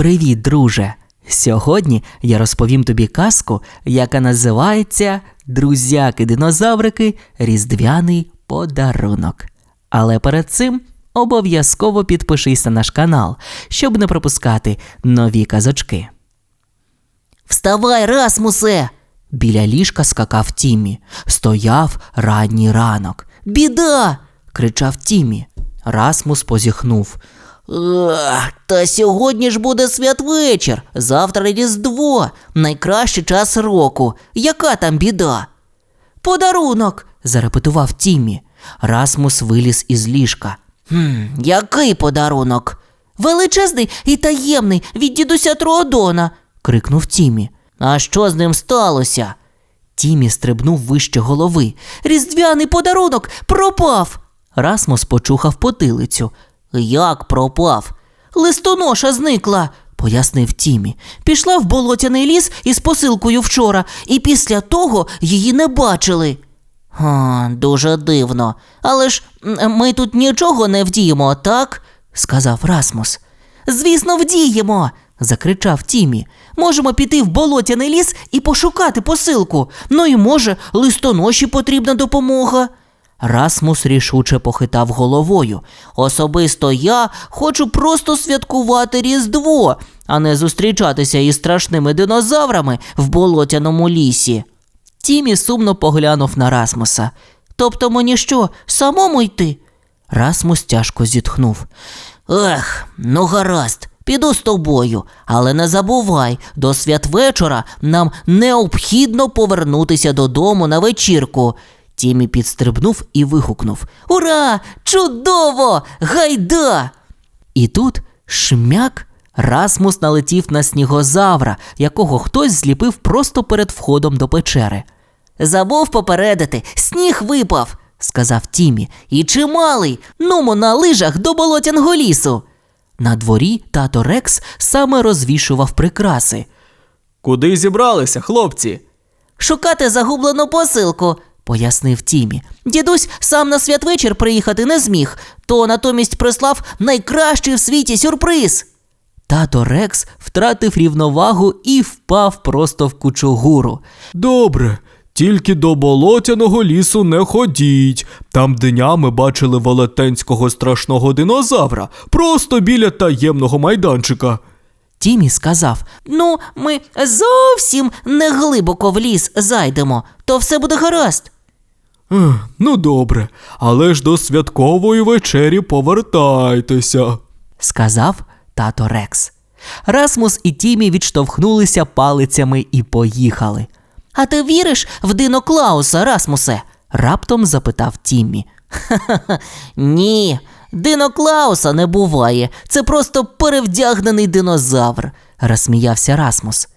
Привіт, друже! Сьогодні я розповім тобі казку, яка називається Друзяки-динозаврики Різдвяний подарунок. Але перед цим обов'язково підпишись на наш канал, щоб не пропускати нові казочки. Вставай, Расмусе! Біля ліжка скакав Тімі. Стояв ранній ранок. Біда! кричав Тімі. Расмус позіхнув. Та сьогодні ж буде святвечір, завтра Різдво, найкращий час року. Яка там біда? Подарунок. зарепетував Тімі. Расмус виліз із ліжка. Хм, який подарунок? Величезний і таємний від дідуся Троодона. крикнув Тімі. А що з ним сталося? Тімі стрибнув вище голови. Різдвяний подарунок пропав. Расмус почухав потилицю, Як пропав? Листоноша зникла, пояснив Тімі. пішла в болотяний ліс із посилкою вчора, і після того її не бачили. А, дуже дивно. Але ж ми тут нічого не вдіємо, так? сказав Расмус. Звісно, вдіємо. Закричав Тімі. Можемо піти в болотяний ліс і пошукати посилку. Ну і може, листоноші потрібна допомога. Расмус рішуче похитав головою. Особисто я хочу просто святкувати Різдво, а не зустрічатися із страшними динозаврами в болотяному лісі. Тімі сумно поглянув на Расмуса. Тобто мені що, самому йти? Расмус тяжко зітхнув. Ех, ну гаразд, піду з тобою, але не забувай, до святвечора нам необхідно повернутися додому на вечірку. Тімі підстрибнув і вигукнув. Ура! Чудово! Гайда! І тут шмяк Расмус налетів на снігозавра, якого хтось зліпив просто перед входом до печери. Забув попередити, сніг випав, сказав Тімі. І чималий. Нумо на лижах до болотяного лісу. На дворі тато Рекс саме розвішував прикраси. Куди зібралися, хлопці? Шукати загублену посилку, Пояснив Тімі. Дідусь сам на святвечір приїхати не зміг, то натомість прислав найкращий в світі сюрприз. Тато Рекс втратив рівновагу і впав просто в кучугуру. Добре, тільки до болотяного лісу не ходіть. Там днями бачили велетенського страшного динозавра, просто біля таємного майданчика. Тімі сказав: Ну, ми зовсім не глибоко в ліс зайдемо, то все буде гаразд. Ну добре, але ж до святкової вечері повертайтеся. сказав тато Рекс. Расмус і Тімі відштовхнулися палицями і поїхали. А ти віриш в Дино Клауса, Расмусе? Раптом запитав Тіммі. Ха-ха, ні, Дино Клауса не буває. Це просто перевдягнений динозавр. Розсміявся Расмус.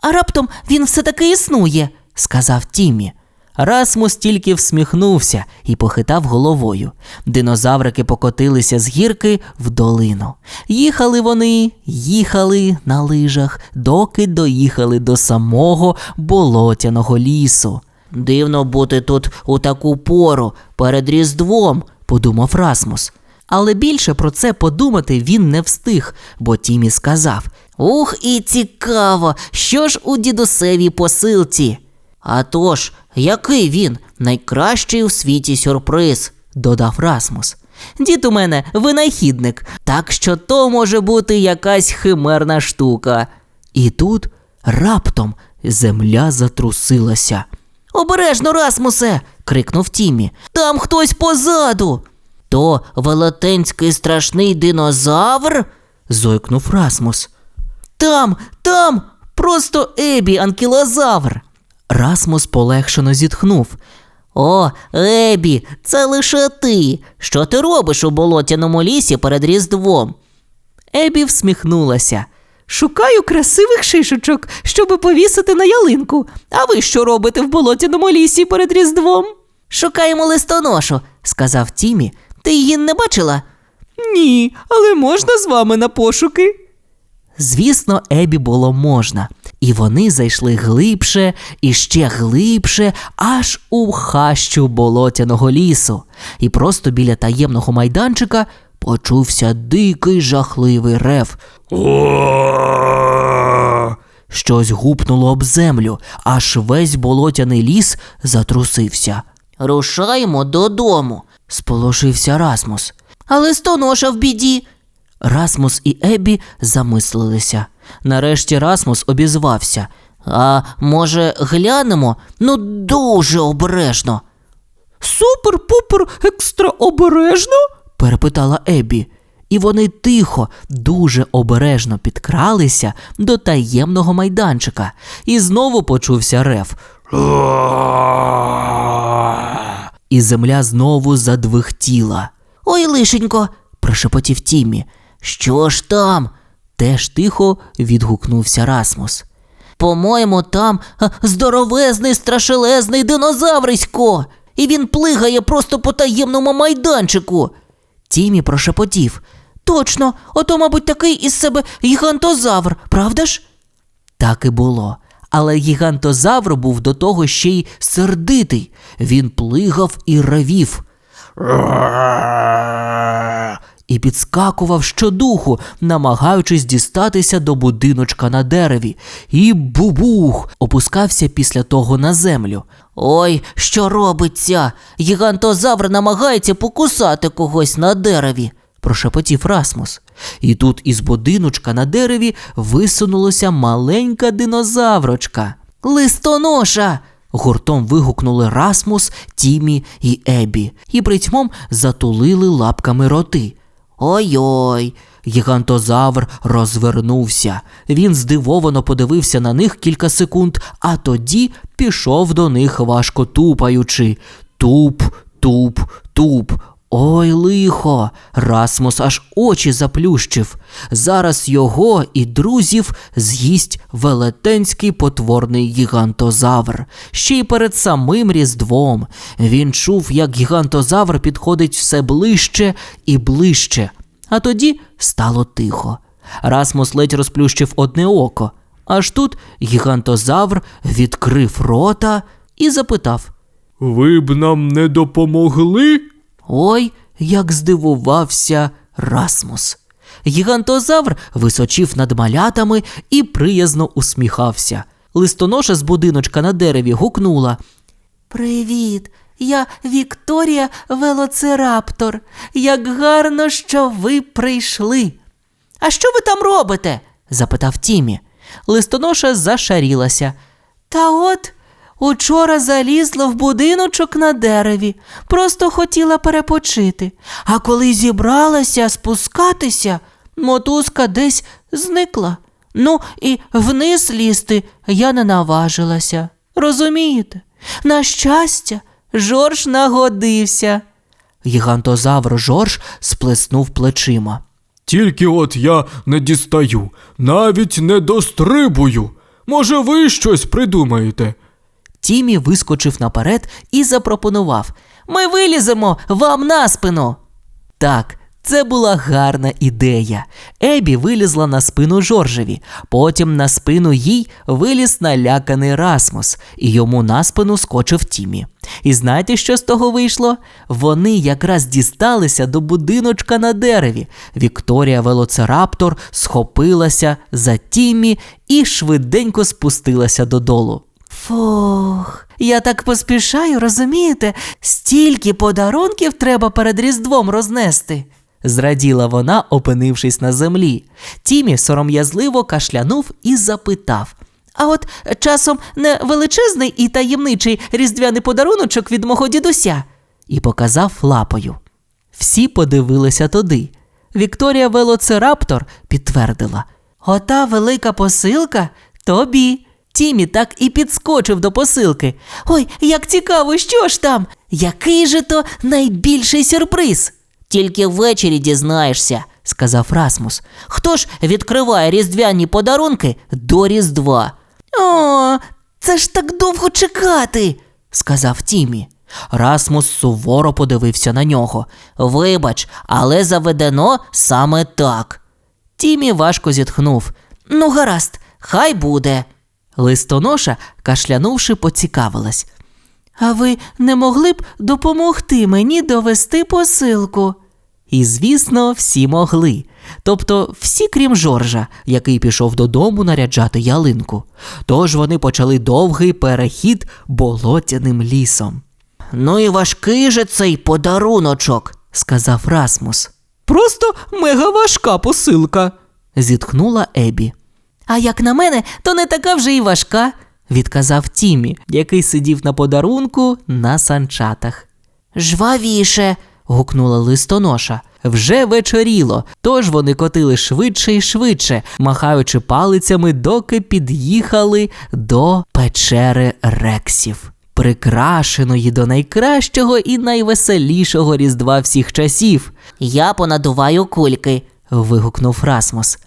А раптом він все таки існує. сказав Тіммі. Расмус тільки всміхнувся і похитав головою. Динозаврики покотилися з гірки в долину. Їхали вони, їхали на лижах, доки доїхали до самого болотяного лісу. Дивно бути тут у таку пору перед Різдвом. подумав Расмус. Але більше про це подумати він не встиг, бо Тімі сказав: Ух, і цікаво, що ж у дідусевій посилці. А тож, який він? Найкращий у світі сюрприз. додав Расмус. Дід у мене винахідник, так що то може бути якась химерна штука. І тут раптом земля затрусилася. Обережно, Расмусе. крикнув Тімі. Там хтось позаду. То велетенський страшний динозавр? зойкнув Расмус. Там, там, просто Ебі анкілозавр. Расмус полегшено зітхнув. О, Ебі, це лише ти. Що ти робиш у болотяному лісі перед Різдвом? Ебі всміхнулася. Шукаю красивих шишечок, щоби повісити на ялинку. А ви що робите в болотяному лісі перед Різдвом? Шукаємо листоношу, сказав Тімі. Ти її не бачила? Ні, але можна з вами на пошуки. Звісно, Ебі було можна, і вони зайшли глибше і ще глибше, аж у хащу болотяного лісу. І просто біля таємного майданчика почувся дикий жахливий рев. О! Щось гупнуло об землю, аж весь болотяний ліс затрусився. Рушаємо додому. Сполошився Расмус. А листоноша в біді. Расмус і Ебі замислилися. Нарешті Расмус обізвався. А може, глянемо? Ну, дуже обережно. Супер-пупер екстра обережно? перепитала Ебі. І вони тихо, дуже обережно підкралися до таємного майданчика, і знову почувся рев. І земля знову задвихтіла. Ой, лишенько, Прошепотів Тімі. Що ж там? Теж тихо відгукнувся Расмус. По-моєму, там здоровезний страшелезний динозаврисько. І він плигає просто по таємному майданчику. Тімі прошепотів. Точно, ото, мабуть, такий із себе гігантозавр, правда ж? Так і було. Але гігантозавр був до того ще й сердитий. Він плигав і ревів. І підскакував щодуху, намагаючись дістатися до будиночка на дереві. І бубух опускався після того на землю. Ой, що робиться? Гігантозавр намагається покусати когось на дереві. прошепотів Расмус. І тут із будиночка на дереві висунулася маленька динозаврочка. Листоноша. Гуртом вигукнули Расмус, Тімі і Ебі, і притьмом затулили лапками роти. Ой-ой. Гігантозавр розвернувся. Він здивовано подивився на них кілька секунд, а тоді пішов до них важко тупаючи. Туп, туп, туп. Ой, лихо. Расмус аж очі заплющив. Зараз його і друзів з'їсть велетенський потворний гігантозавр. Ще й перед самим Різдвом. Він чув, як гігантозавр підходить все ближче і ближче. А тоді стало тихо. Расмус ледь розплющив одне око. Аж тут гігантозавр відкрив рота і запитав: Ви б нам не допомогли? Ой, як здивувався Расмус. Гігантозавр височив над малятами і приязно усміхався. Листоноша з будиночка на дереві гукнула. Привіт, я Вікторія Велоцираптор. Як гарно, що ви прийшли. А що ви там робите? запитав Тімі. Листоноша зашарілася. Та от учора залізла в будиночок на дереві, просто хотіла перепочити. А коли зібралася спускатися, мотузка десь зникла. Ну і вниз лізти я не наважилася. Розумієте? На щастя, Жорж нагодився. Гігантозавр Жорж сплеснув плечима. Тільки от я не дістаю, навіть не дострибую. Може, ви щось придумаєте? Тімі вискочив наперед і запропонував. Ми виліземо вам на спину. Так, це була гарна ідея. Ебі вилізла на спину Жоржеві, потім на спину їй виліз наляканий Расмус, і йому на спину скочив Тімі. І знаєте, що з того вийшло? Вони якраз дісталися до будиночка на дереві. Вікторія Велоцираптор схопилася за Тімі і швиденько спустилася додолу. Фух, я так поспішаю, розумієте? Стільки подарунків треба перед Різдвом рознести. Зраділа вона, опинившись на землі. Тімі сором'язливо кашлянув і запитав. А от часом не величезний і таємничий різдвяний подаруночок від мого дідуся. і показав лапою. Всі подивилися туди. Вікторія Велоцираптор підтвердила. Ота велика посилка тобі. Тімі так і підскочив до посилки. Ой, як цікаво, що ж там? Який же то найбільший сюрприз? Тільки ввечері дізнаєшся. сказав Расмус. Хто ж відкриває різдвяні подарунки до Різдва? О, це ж так довго чекати. сказав Тімі. Расмус суворо подивився на нього. Вибач, але заведено саме так. Тімі важко зітхнув. Ну, гаразд, хай буде. Листоноша, кашлянувши, поцікавилась. А ви не могли б допомогти мені довести посилку? І, звісно, всі могли. тобто всі, крім Жоржа, який пішов додому наряджати ялинку. Тож вони почали довгий перехід болотяним лісом, Ну і важкий же цей подаруночок. сказав Расмус. Просто мега важка посилка. Зітхнула Ебі. А як на мене, то не така вже й важка. Відказав Тімі, який сидів на подарунку на санчатах. Жвавіше. гукнула листоноша. Вже вечоріло, тож вони котили швидше і швидше, махаючи палицями, доки під'їхали до печери рексів, прикрашеної до найкращого і найвеселішого різдва всіх часів. Я понадуваю кульки. вигукнув Расмус.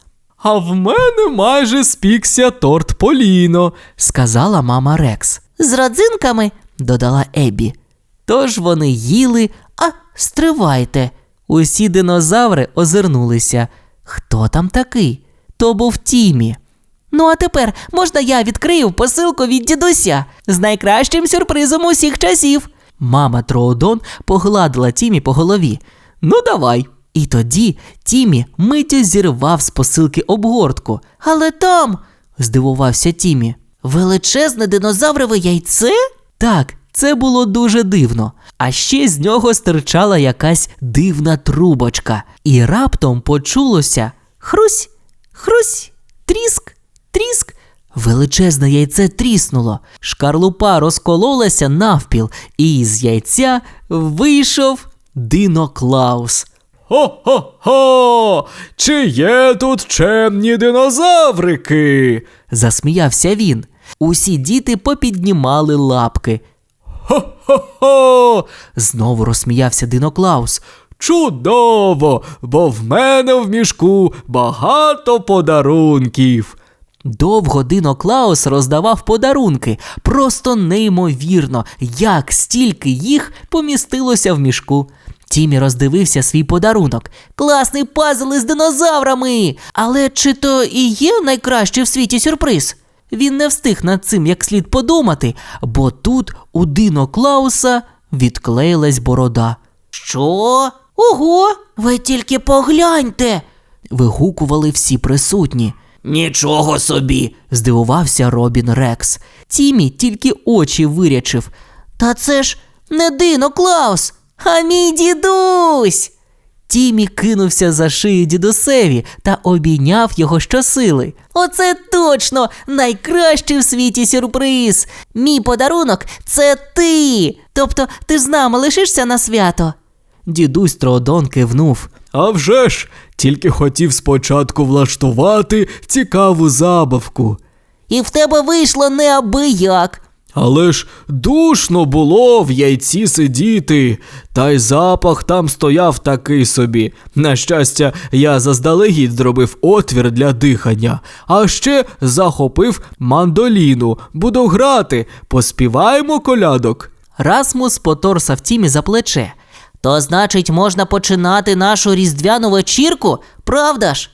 А в мене майже спікся торт Поліно. Сказала мама Рекс, З родзинками. додала Ебі. Тож вони їли, А, стривайте. Усі динозаври озирнулися. Хто там такий? То був Тімі. Ну а тепер можна я відкрию посилку від дідуся з найкращим сюрпризом усіх часів. Мама Троудон погладила Тімі по голові. Ну, давай. І тоді Тімі миттю зірвав з посилки обгортку. Але там Здивувався Тімі. величезне динозаврове яйце? Так, це було дуже дивно. А ще з нього стирчала якась дивна трубочка, і раптом почулося хрусь, хрусь, тріск, тріск. Величезне яйце тріснуло, шкарлупа розкололася навпіл, і з яйця вийшов Диноклаус. Хо-хо-хо! Чи є тут чемні динозаврики? Засміявся він. Усі діти попіднімали лапки. Хо-хо-хо! Знову розсміявся Диноклаус. Чудово! Бо в мене в мішку багато подарунків. Довго Дино Клаус роздавав подарунки. Просто неймовірно, як стільки їх помістилося в мішку. Тімі роздивився свій подарунок. Класний пазл із динозаврами. Але чи то і є найкращий в світі сюрприз? Він не встиг над цим як слід подумати, бо тут у Дино Клауса відклеїлась борода. Що? Ого, ви тільки погляньте. Вигукували всі присутні. Нічого собі. Здивувався Робін Рекс. Тімі тільки очі вирячив. Та це ж не Дино Клаус, а мій дідусь. Тімі кинувся за шию дідусеві та обійняв його щосили. Оце точно найкращий в світі сюрприз. Мій подарунок це ти. Тобто ти з нами лишишся на свято. Дідусь Троодон кивнув. А вже ж, тільки хотів спочатку влаштувати цікаву забавку. І в тебе вийшло неабияк. Але ж душно було в яйці сидіти, та й запах там стояв такий собі. На щастя, я заздалегідь зробив отвір для дихання, а ще захопив мандоліну. Буду грати, поспіваємо колядок. Расмус поторсав Тімі за плече. То значить, можна починати нашу різдвяну вечірку, правда ж?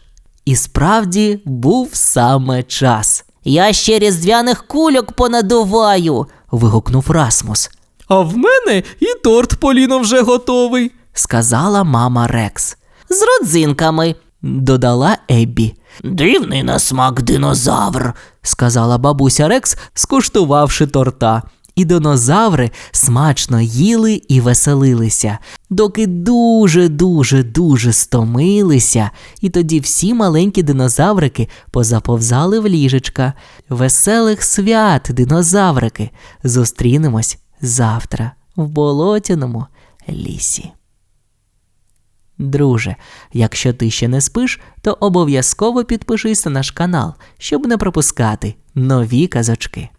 І справді був саме час. Я ще різдвяних кульок понадуваю. вигукнув Расмус. А в мене і торт Поліно вже готовий. Сказала мама Рекс. З родзинками. Додала Еббі. Дивний на смак динозавр. Сказала бабуся Рекс, скуштувавши торта. І динозаври смачно їли і веселилися, доки дуже, дуже, дуже стомилися, і тоді всі маленькі динозаврики позаповзали в ліжечка. Веселих свят, динозаврики! Зустрінемось завтра в болотяному лісі. Друже, якщо ти ще не спиш, то обов'язково підпишись на наш канал, щоб не пропускати нові казочки.